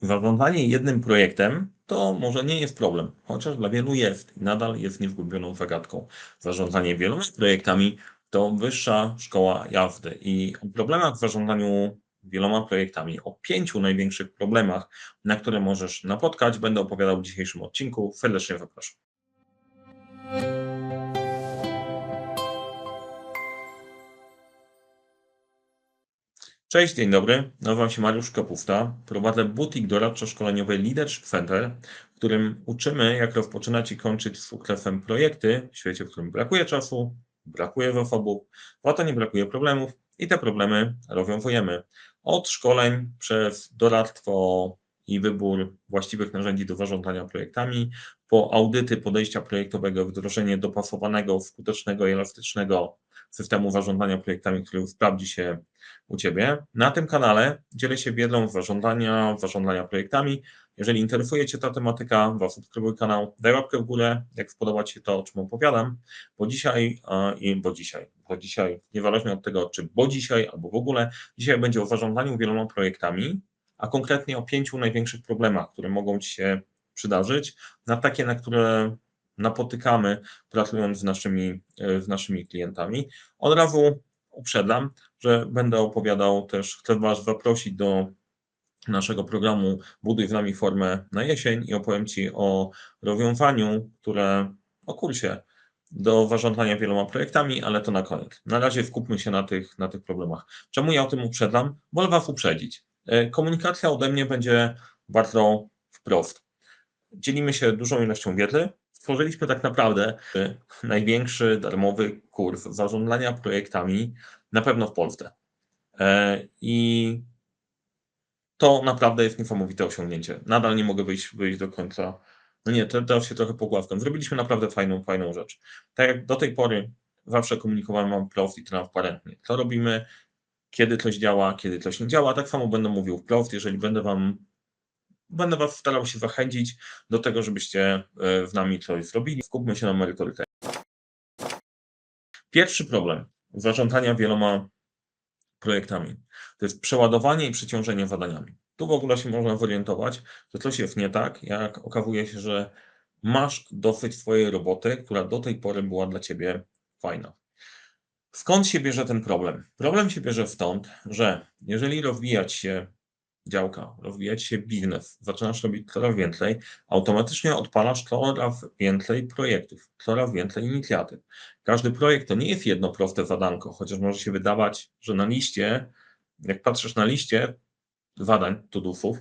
Zarządzanie jednym projektem to może nie jest problem, chociaż dla wielu jest i nadal jest niezgubioną zagadką. Zarządzanie wieloma projektami to wyższa szkoła jazdy i o problemach w zarządzaniu wieloma projektami, o pięciu największych problemach, na które możesz napotkać, będę opowiadał w dzisiejszym odcinku. Serdecznie zapraszam. Cześć, dzień dobry. Nazywam się Mariusz Kapufta. Prowadzę butik doradczo-szkoleniowy Leadership Center, w którym uczymy, jak rozpoczynać i kończyć z sukcesem projekty w świecie, w którym brakuje czasu, brakuje zasobów, a to nie brakuje problemów i te problemy rozwiązujemy. Od szkoleń przez doradztwo i wybór właściwych narzędzi do zarządzania projektami, po audyty podejścia projektowego, wdrożenie dopasowanego, skutecznego i elastycznego systemu zarządzania projektami, który sprawdzi się u Ciebie. Na tym kanale dzielę się wiedzą zarządzania, zarządzania projektami. Jeżeli interesuje Cię ta tematyka, zasubskrybuj kanał, daj łapkę w górę, jak spodoba Ci się to, o czym opowiadam, bo dzisiaj, i bo dzisiaj, bo dzisiaj, niezależnie od tego, czy bo dzisiaj, albo w ogóle, dzisiaj będzie o zarządzaniu wieloma projektami, a konkretnie o pięciu największych problemach, które mogą Ci się przydarzyć, na takie, na które napotykamy pracując z naszymi, z naszymi klientami. Od razu uprzedzam, że będę opowiadał też, chcę Was zaprosić do naszego programu Buduj z nami formę na jesień i opowiem Ci o rozwiązaniu, które, o kursie do zarządzania wieloma projektami, ale to na koniec. Na razie skupmy się na tych, na tych problemach. Czemu ja o tym uprzedzam? Wolę Was uprzedzić. Komunikacja ode mnie będzie bardzo wprost. Dzielimy się dużą ilością wiedzy. Stworzyliśmy tak naprawdę największy darmowy kurs zarządzania projektami na pewno w Polsce. I to naprawdę jest niesamowite osiągnięcie. Nadal nie mogę wyjść, wyjść do końca. No nie, teraz się trochę pogłaskam. Zrobiliśmy naprawdę fajną, fajną rzecz. Tak jak do tej pory zawsze komunikowałem Wam wprost i transparentnie. Co robimy, kiedy coś działa, kiedy coś nie działa. Tak samo będę mówił wprost, jeżeli będę Wam będę Was starał się zachęcić do tego, żebyście z nami coś zrobili. Skupmy się na merytoryce. Pierwszy problem zarządzania wieloma projektami to jest przeładowanie i przeciążenie zadaniami. Tu w ogóle się można zorientować, że coś jest nie tak, jak okazuje się, że masz dosyć swojej roboty, która do tej pory była dla Ciebie fajna. Skąd się bierze ten problem? Problem się bierze stąd, że jeżeli rozwijać się działka, rozwijać się biznes, zaczynasz robić coraz więcej, automatycznie odpalasz coraz więcej projektów, coraz więcej inicjatyw. Każdy projekt to nie jest jedno proste zadanko, chociaż może się wydawać, że na liście, jak patrzysz na liście zadań, tudusów,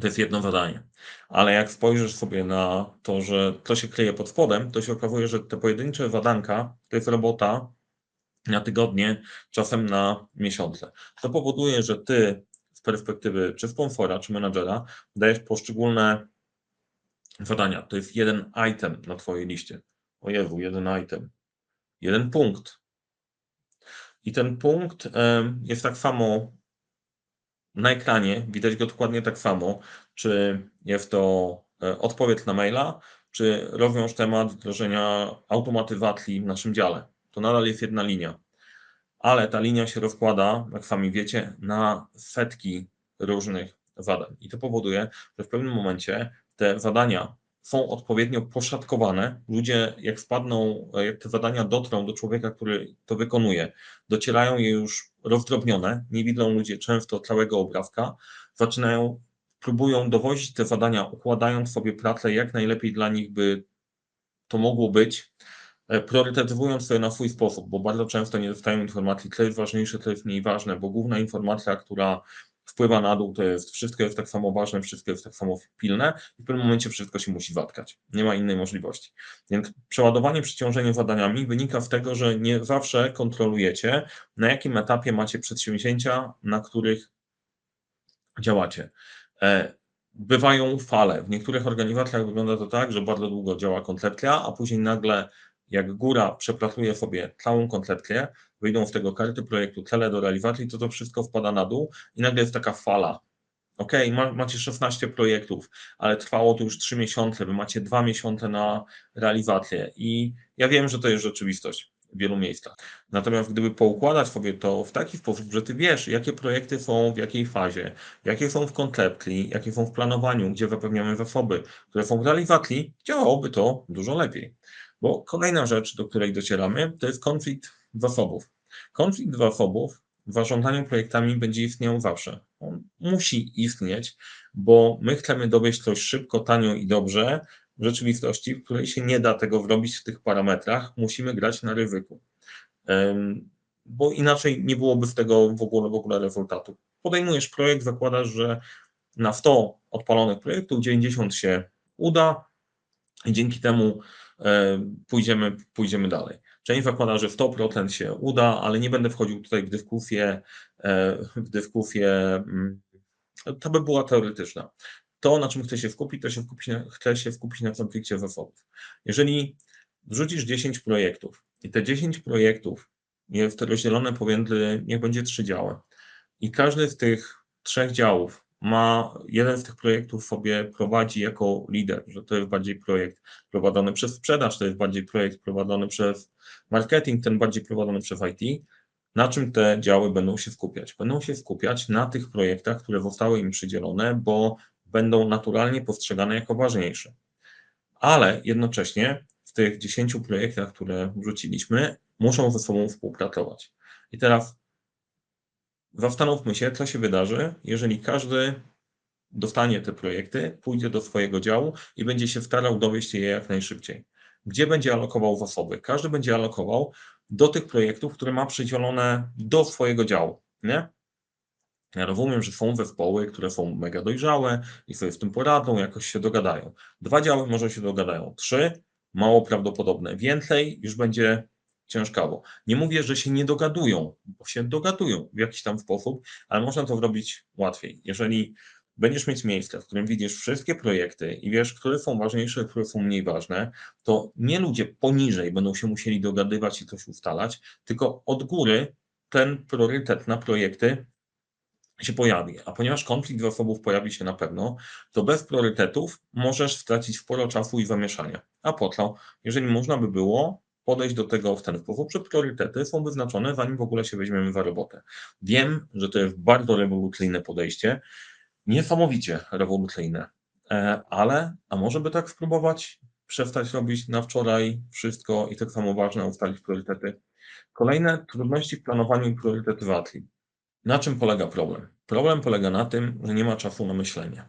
to jest jedno zadanie. Ale jak spojrzysz sobie na to, że to się kryje pod spodem, to się okazuje, że te pojedyncze zadanka to jest robota na tygodnie, czasem na miesiące. To powoduje, że ty z perspektywy czy sponsora, czy menadżera dajesz poszczególne zadania. To jest jeden item na Twojej liście. O Jezu, jeden item. Jeden punkt. I ten punkt jest tak samo na ekranie, widać go dokładnie tak samo, czy jest to odpowiedź na maila, czy rozwiąż temat wdrożenia automatyzacji w naszym dziale. To nadal jest jedna linia ale ta linia się rozkłada, jak sami wiecie, na setki różnych zadań. I to powoduje, że w pewnym momencie te zadania są odpowiednio poszatkowane. Ludzie, jak spadną, jak te zadania dotrą do człowieka, który to wykonuje, docierają je już rozdrobnione, nie widzą ludzie często całego obrazka, zaczynają, próbują dowozić te zadania, układając sobie pracę jak najlepiej dla nich by to mogło być priorytetyzując sobie na swój sposób, bo bardzo często nie dostają informacji, co jest ważniejsze, co jest mniej ważne, bo główna informacja, która wpływa na dół, to jest wszystko jest tak samo ważne, wszystko jest tak samo pilne i w pewnym momencie wszystko się musi watkać. Nie ma innej możliwości. Więc przeładowanie, przeciążenie zadaniami wynika z tego, że nie zawsze kontrolujecie, na jakim etapie macie przedsięwzięcia, na których działacie. Bywają fale. W niektórych organizacjach wygląda to tak, że bardzo długo działa koncepcja, a później nagle jak góra przepracuje sobie całą koncepcję, wyjdą z tego karty projektu, cele do realizacji, to to wszystko wpada na dół i nagle jest taka fala. Ok, macie 16 projektów, ale trwało to już 3 miesiące, wy macie 2 miesiące na realizację i ja wiem, że to jest rzeczywistość. w wielu miejscach. Natomiast gdyby poukładać sobie to w taki sposób, że ty wiesz, jakie projekty są w jakiej fazie, jakie są w koncepcji, jakie są w planowaniu, gdzie zapewniamy zasoby, które są w realizacji, działałoby to dużo lepiej. Bo kolejna rzecz, do której docieramy, to jest konflikt zasobów. Konflikt zasobów w zarządzaniu projektami będzie istniał zawsze. On musi istnieć, bo my chcemy dowieść coś szybko, tanio i dobrze, w rzeczywistości, w której się nie da tego zrobić w tych parametrach, musimy grać na ryzyku. Bo inaczej nie byłoby z tego w ogóle, w ogóle rezultatu. Podejmujesz projekt, zakładasz, że na 100 odpalonych projektów 90 się uda i dzięki temu pójdziemy, pójdziemy dalej. Część zakłada, że 100% się uda, ale nie będę wchodził tutaj w dyskusję, e, w dyskusję, mm, to by była teoretyczna to, na czym chcę się skupić, to się skupić na, chcę się skupić na konflikcie zasobów. Jeżeli wrzucisz 10 projektów i te 10 projektów jest rozdzielone pomiędzy, niech będzie trzy działy i każdy z tych trzech działów ma, jeden z tych projektów sobie prowadzi jako lider, że to jest bardziej projekt prowadzony przez sprzedaż, to jest bardziej projekt prowadzony przez marketing, ten bardziej prowadzony przez IT, na czym te działy będą się skupiać? Będą się skupiać na tych projektach, które zostały im przydzielone, bo będą naturalnie postrzegane jako ważniejsze. Ale jednocześnie w tych 10 projektach, które wrzuciliśmy, muszą ze sobą współpracować. I teraz zastanówmy się, co się wydarzy, jeżeli każdy dostanie te projekty, pójdzie do swojego działu i będzie się starał dowieść je jak najszybciej. Gdzie będzie alokował zasoby? Każdy będzie alokował do tych projektów, które ma przydzielone do swojego działu. Nie? Ja rozumiem, że są zespoły, które są mega dojrzałe i sobie w tym poradzą, jakoś się dogadają. Dwa działy może się dogadają, trzy mało prawdopodobne, więcej już będzie ciężkawo. Nie mówię, że się nie dogadują, bo się dogadują w jakiś tam sposób, ale można to zrobić łatwiej. Jeżeli będziesz mieć miejsce, w którym widzisz wszystkie projekty i wiesz, które są ważniejsze, które są mniej ważne, to nie ludzie poniżej będą się musieli dogadywać i coś ustalać, tylko od góry ten priorytet na projekty się pojawi. A ponieważ konflikt zasobów pojawi się na pewno, to bez priorytetów możesz stracić sporo czasu i zamieszania. A po? Jeżeli można by było podejść do tego w ten sposób, że priorytety są wyznaczone, zanim w ogóle się weźmiemy za robotę. Wiem, że to jest bardzo rewolucyjne podejście, niesamowicie rewolucyjne, e, ale a może by tak spróbować przestać robić na wczoraj wszystko i tak samo ważne ustalić priorytety. Kolejne trudności w planowaniu priorytetyzacji. Na czym polega problem? Problem polega na tym, że nie ma czasu na myślenie.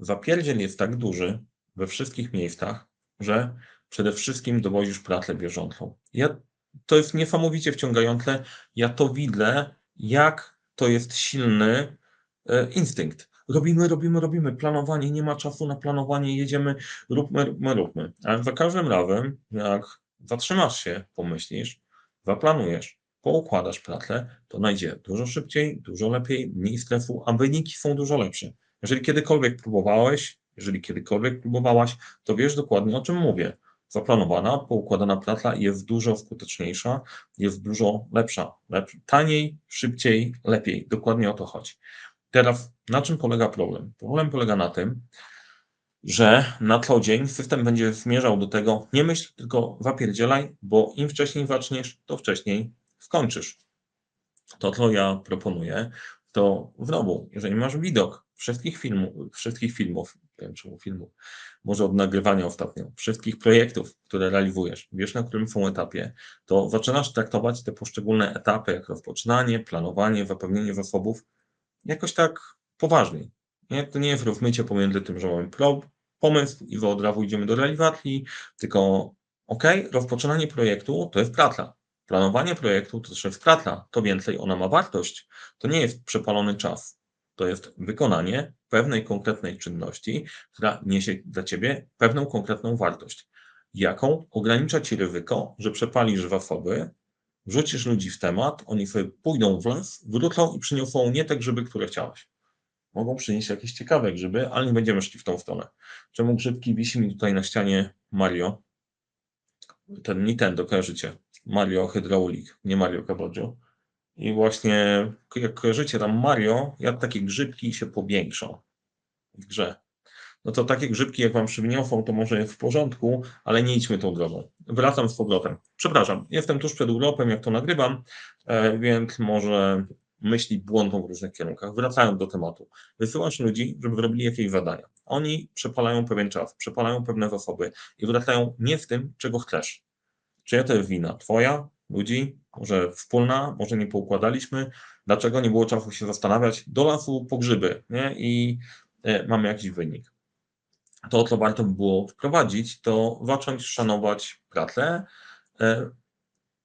Zapierdziel jest tak duży we wszystkich miejscach, że przede wszystkim dowozisz pracę bieżącą. Ja, to jest niesamowicie wciągające. Ja to widzę, jak to jest silny e, instynkt. Robimy, robimy, robimy. Planowanie, nie ma czasu na planowanie, jedziemy, róbmy, róbmy, róbmy. Ale za każdym razem, jak zatrzymasz się, pomyślisz, zaplanujesz, poukładasz pracę, to najdzie dużo szybciej, dużo lepiej, mniej stresu, a wyniki są dużo lepsze. Jeżeli kiedykolwiek próbowałeś, jeżeli kiedykolwiek próbowałaś, to wiesz dokładnie o czym mówię. Zaplanowana, poukładana praca jest dużo skuteczniejsza, jest dużo lepsza, lepsza taniej, szybciej, lepiej. Dokładnie o to chodzi. Teraz na czym polega problem? Problem polega na tym, że na co dzień system będzie zmierzał do tego, nie myśl, tylko zapierdzielaj, bo im wcześniej zaczniesz, to wcześniej skończysz. To, co ja proponuję, to znowu, jeżeli masz widok wszystkich filmów, wszystkich filmów, czemu filmów, może od nagrywania ostatnio, wszystkich projektów, które realizujesz, wiesz na którym są etapie, to zaczynasz traktować te poszczególne etapy, jak rozpoczynanie, planowanie, zapewnienie zasobów, jakoś tak poważniej. Nie? To nie jest rozmycie pomiędzy tym, że mamy pomysł i od razu idziemy do realizacji, tylko ok, rozpoczynanie projektu to jest praca. Planowanie projektu to też jest praca, to więcej ona ma wartość. To nie jest przepalony czas. To jest wykonanie pewnej konkretnej czynności, która niesie dla ciebie pewną konkretną wartość. Jaką ogranicza ci ryzyko, że przepalisz zasoby, wrzucisz ludzi w temat, oni sobie pójdą w las, wrócą i przyniosą nie te grzyby, które chciałeś. Mogą przynieść jakieś ciekawe grzyby, ale nie będziemy szli w tą stronę. Czemu grzybki wisi mi tutaj na ścianie Mario? Ten Nintendo, kojarzycie? Mario Hydraulic, nie Mario Caboggio. I właśnie jak kojarzycie tam Mario, jak takie grzybki się powiększą w grze. no to takie grzybki, jak wam przygniosą, to może w porządku, ale nie idźmy tą drogą. Wracam z powrotem. Przepraszam, jestem tuż przed urlopem, jak to nagrywam, e, więc może myśli błądą w różnych kierunkach. Wracając do tematu. Wysyłasz ludzi, żeby robili jakieś zadania. Oni przepalają pewien czas, przepalają pewne zasoby i wracają nie w tym, czego chcesz. Czyja to jest wina? Twoja? Ludzi? Może wspólna? Może nie poukładaliśmy? Dlaczego nie było czasu się zastanawiać? Do lasu po grzyby nie? i e, mamy jakiś wynik. To, co warto by było wprowadzić, to zacząć szanować pracę e,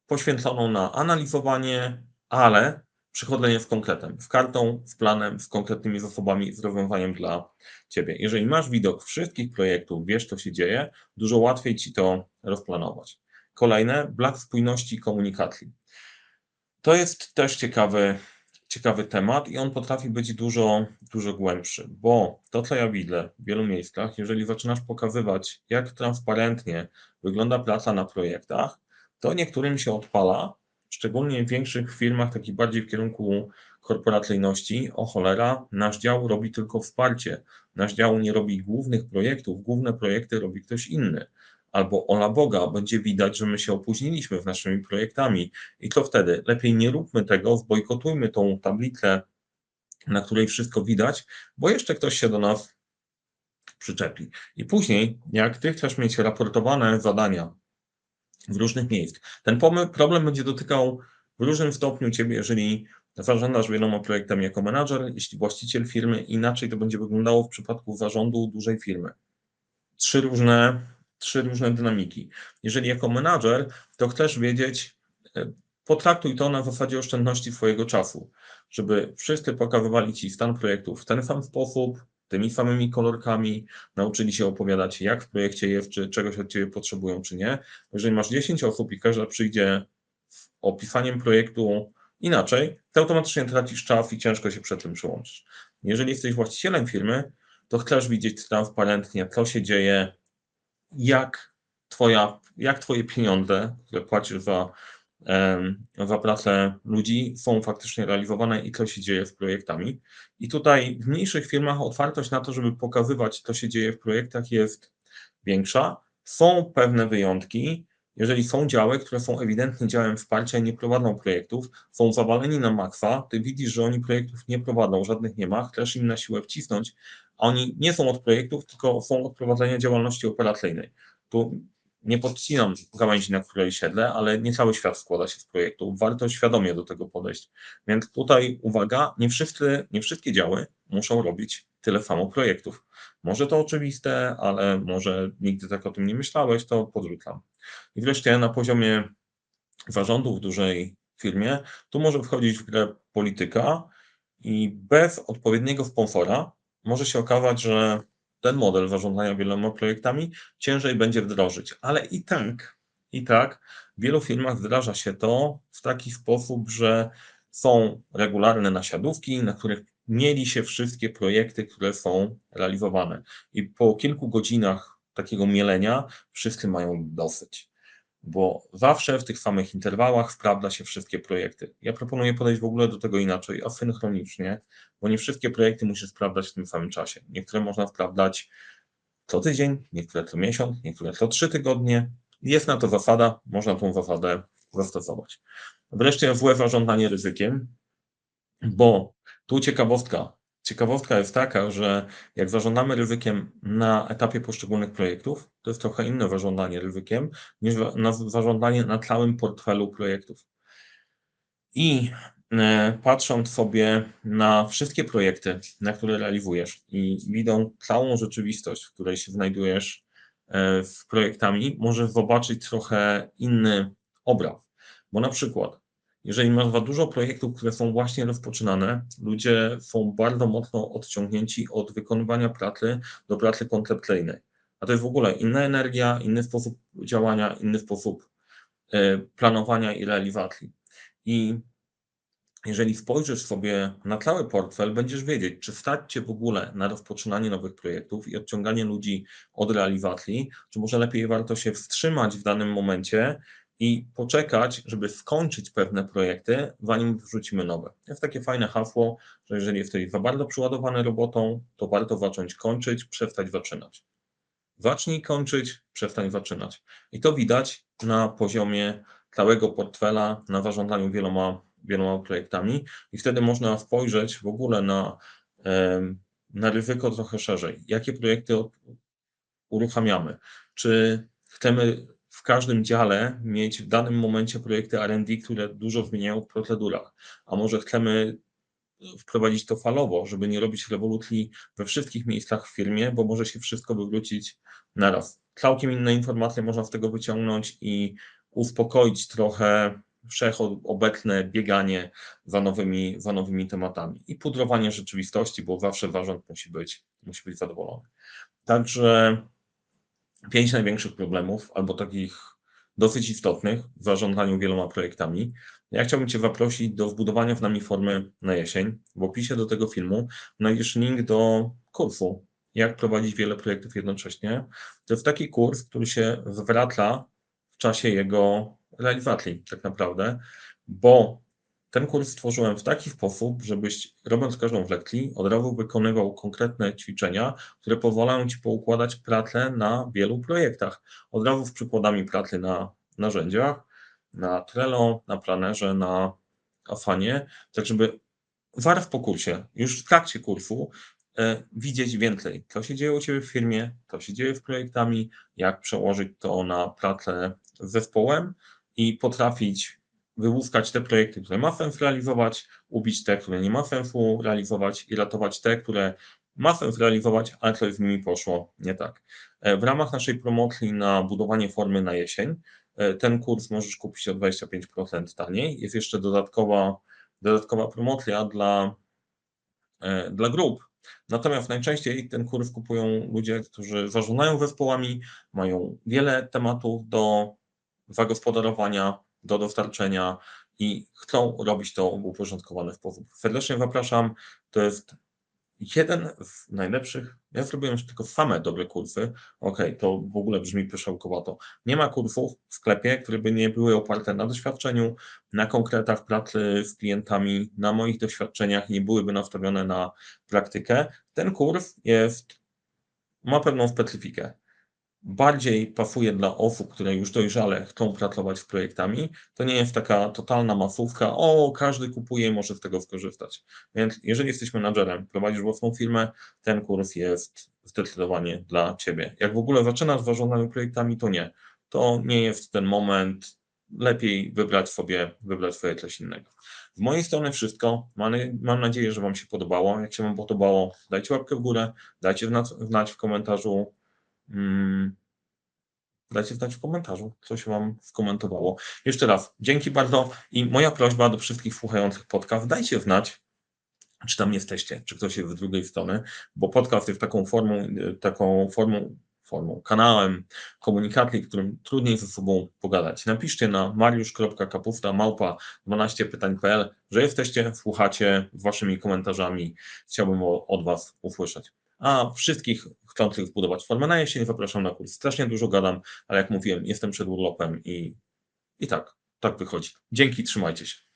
poświęconą na analizowanie, ale przychodzenie z konkretem, z kartą, z planem, z konkretnymi zasobami, z rozwiązaniem dla Ciebie. Jeżeli masz widok wszystkich projektów, wiesz, co się dzieje, dużo łatwiej Ci to rozplanować. Kolejne, brak spójności komunikacji. To jest też ciekawy, ciekawy temat i on potrafi być dużo, dużo głębszy, bo to, co ja widzę w wielu miejscach, jeżeli zaczynasz pokazywać, jak transparentnie wygląda praca na projektach, to niektórym się odpala, szczególnie w większych firmach, takich bardziej w kierunku korporacyjności, o cholera, nasz dział robi tylko wsparcie, nasz dział nie robi głównych projektów, główne projekty robi ktoś inny. Albo ola Boga, będzie widać, że my się opóźniliśmy w naszymi projektami. I co wtedy? Lepiej nie róbmy tego, zbojkotujmy tą tablicę, na której wszystko widać, bo jeszcze ktoś się do nas przyczepi. I później, jak ty chcesz mieć raportowane zadania w różnych miejscach. Ten problem będzie dotykał w różnym stopniu Ciebie, jeżeli zarządzasz wieloma projektami jako menadżer, jeśli właściciel firmy, inaczej to będzie wyglądało w przypadku zarządu dużej firmy. Trzy różne, trzy różne dynamiki. Jeżeli jako menadżer, to chcesz wiedzieć, e, potraktuj to na zasadzie oszczędności swojego czasu, żeby wszyscy pokazywali Ci stan projektów w ten sam sposób, tymi samymi kolorkami, nauczyli się opowiadać, jak w projekcie jest, czy czegoś od Ciebie potrzebują, czy nie. Jeżeli masz 10 osób i każda przyjdzie z opisaniem projektu inaczej, to automatycznie tracisz czas i ciężko się przed tym przyłączyć. Jeżeli jesteś właścicielem firmy, to chcesz widzieć transparentnie, co się dzieje, jak, twoja, jak Twoje pieniądze, które płacisz za za pracę ludzi są faktycznie realizowane i co się dzieje z projektami. I tutaj w mniejszych firmach otwartość na to, żeby pokazywać, co się dzieje w projektach jest większa. Są pewne wyjątki. Jeżeli są działy, które są ewidentnie działem wsparcia i nie prowadzą projektów, są zawaleni na maksa, ty widzisz, że oni projektów nie prowadzą, żadnych nie ma, chcesz im na siłę wcisnąć, a oni nie są od projektów, tylko są od prowadzenia działalności operacyjnej. Tu nie podcinam gałęzi, na której siedlę, ale nie cały świat składa się z projektu. Warto świadomie do tego podejść. Więc tutaj uwaga, nie, wszyscy, nie wszystkie działy muszą robić tyle samo projektów. Może to oczywiste, ale może nigdy tak o tym nie myślałeś, to podrzucam. I wreszcie na poziomie zarządu w dużej firmie, tu może wchodzić w grę polityka i bez odpowiedniego sponsora może się okazać, że ten model zarządzania wieloma projektami ciężej będzie wdrożyć, ale i tak, i tak w wielu firmach wdraża się to w taki sposób, że są regularne nasiadówki, na których mieli się wszystkie projekty, które są realizowane. I po kilku godzinach takiego mielenia wszyscy mają dosyć bo zawsze w tych samych interwałach sprawdza się wszystkie projekty. Ja proponuję podejść w ogóle do tego inaczej, asynchronicznie, bo nie wszystkie projekty musisz sprawdzać w tym samym czasie. Niektóre można sprawdzać co tydzień, niektóre co miesiąc, niektóre co trzy tygodnie. Jest na to zasada, można tą zasadę zastosować. Wreszcie złe zarządzanie ryzykiem, bo tu ciekawostka, Ciekawostka jest taka, że jak zarządzamy ryzykiem na etapie poszczególnych projektów, to jest trochę inne zarządzanie ryzykiem niż zarządzanie na całym portfelu projektów. I e, patrząc sobie na wszystkie projekty, na które realizujesz i widzą całą rzeczywistość, w której się znajdujesz e, z projektami, możesz zobaczyć trochę inny obraz. Bo na przykład jeżeli masz za dużo projektów, które są właśnie rozpoczynane, ludzie są bardzo mocno odciągnięci od wykonywania pracy do pracy koncepcyjnej. A to jest w ogóle inna energia, inny sposób działania, inny sposób e, planowania i realizacji. I jeżeli spojrzysz sobie na cały portfel, będziesz wiedzieć, czy stać Cię w ogóle na rozpoczynanie nowych projektów i odciąganie ludzi od realizacji, czy może lepiej warto się wstrzymać w danym momencie i poczekać, żeby skończyć pewne projekty, zanim wrzucimy nowe. Jest takie fajne hasło, że jeżeli jesteś za bardzo przyładowany robotą, to warto zacząć kończyć, przestać zaczynać. Zacznij kończyć, przestań zaczynać. I to widać na poziomie całego portfela, na zarządzaniu wieloma, wieloma projektami i wtedy można spojrzeć w ogóle na, na ryzyko trochę szerzej. Jakie projekty uruchamiamy? Czy chcemy w każdym dziale mieć w danym momencie projekty R&D, które dużo zmieniają w procedurach, a może chcemy wprowadzić to falowo, żeby nie robić rewolucji we wszystkich miejscach w firmie, bo może się wszystko wywrócić naraz. Całkiem inne informacje można z tego wyciągnąć i uspokoić trochę wszechobecne bieganie za nowymi, za nowymi tematami i pudrowanie rzeczywistości, bo zawsze zarząd musi być, musi być zadowolony. Także pięć największych problemów, albo takich dosyć istotnych w zarządzaniu wieloma projektami. Ja chciałbym Cię zaprosić do wbudowania w nami formy na jesień. W opisie do tego filmu znajdziesz link do kursu, jak prowadzić wiele projektów jednocześnie. To jest taki kurs, który się zwraca w czasie jego realizacji tak naprawdę, bo ten kurs stworzyłem w taki sposób, żebyś robiąc każdą w lekcji od razu wykonywał konkretne ćwiczenia, które pozwalają Ci poukładać pracę na wielu projektach. Od razu z przykładami pracy na narzędziach, na Trello, na planerze, na Afanie, tak żeby warf po kursie, już w trakcie kursu e, widzieć więcej, co się dzieje u Ciebie w firmie, co się dzieje w projektami, jak przełożyć to na pracę z zespołem i potrafić wyłuskać te projekty, które ma sens realizować, ubić te, które nie ma sensu realizować i ratować te, które ma sens realizować, ale coś z nimi poszło nie tak. E, w ramach naszej promocji na budowanie formy na jesień, e, ten kurs możesz kupić o 25% taniej. Jest jeszcze dodatkowa, dodatkowa promocja dla, e, dla grup. Natomiast najczęściej ten kurs kupują ludzie, którzy zarządzają zespołami, mają wiele tematów do zagospodarowania, do dostarczenia i chcą robić to w uporządkowany sposób. Serdecznie zapraszam. To jest jeden z najlepszych. Ja zrobiłem już tylko same dobre kursy. Ok, to w ogóle brzmi pyszałkowato. Nie ma kursów w sklepie, które by nie były oparte na doświadczeniu, na konkretach pracy z klientami, na moich doświadczeniach, nie byłyby nastawione na praktykę. Ten kurs jest, ma pewną specyfikę bardziej pasuje dla osób, które już dojrzale chcą pracować z projektami. To nie jest taka totalna masówka, o, każdy kupuje i może z tego skorzystać. Więc jeżeli jesteś menadżerem, prowadzisz własną firmę, ten kurs jest zdecydowanie dla Ciebie. Jak w ogóle zaczynasz zarządzaniem projektami, to nie. To nie jest ten moment, lepiej wybrać sobie, wybrać sobie coś innego. Z mojej strony wszystko. Mam nadzieję, że Wam się podobało. Jak się Wam podobało, dajcie łapkę w górę, dajcie znać w komentarzu, Hmm. Dajcie znać w komentarzu, co się Wam skomentowało. Jeszcze raz, dzięki bardzo i moja prośba do wszystkich słuchających podcast, dajcie znać, czy tam jesteście, czy ktoś jest z drugiej strony, bo podcast jest taką formą, taką formą, formą, kanałem komunikacji, którym trudniej ze sobą pogadać. Napiszcie na mariusz.kapusta małpa 12pytań.pl, że jesteście, słuchacie waszymi komentarzami. Chciałbym od Was usłyszeć. A wszystkich chcących zbudować formę na jesień zapraszam na kurs. Strasznie dużo gadam, ale jak mówiłem, jestem przed urlopem i, i tak, tak wychodzi. Dzięki, trzymajcie się.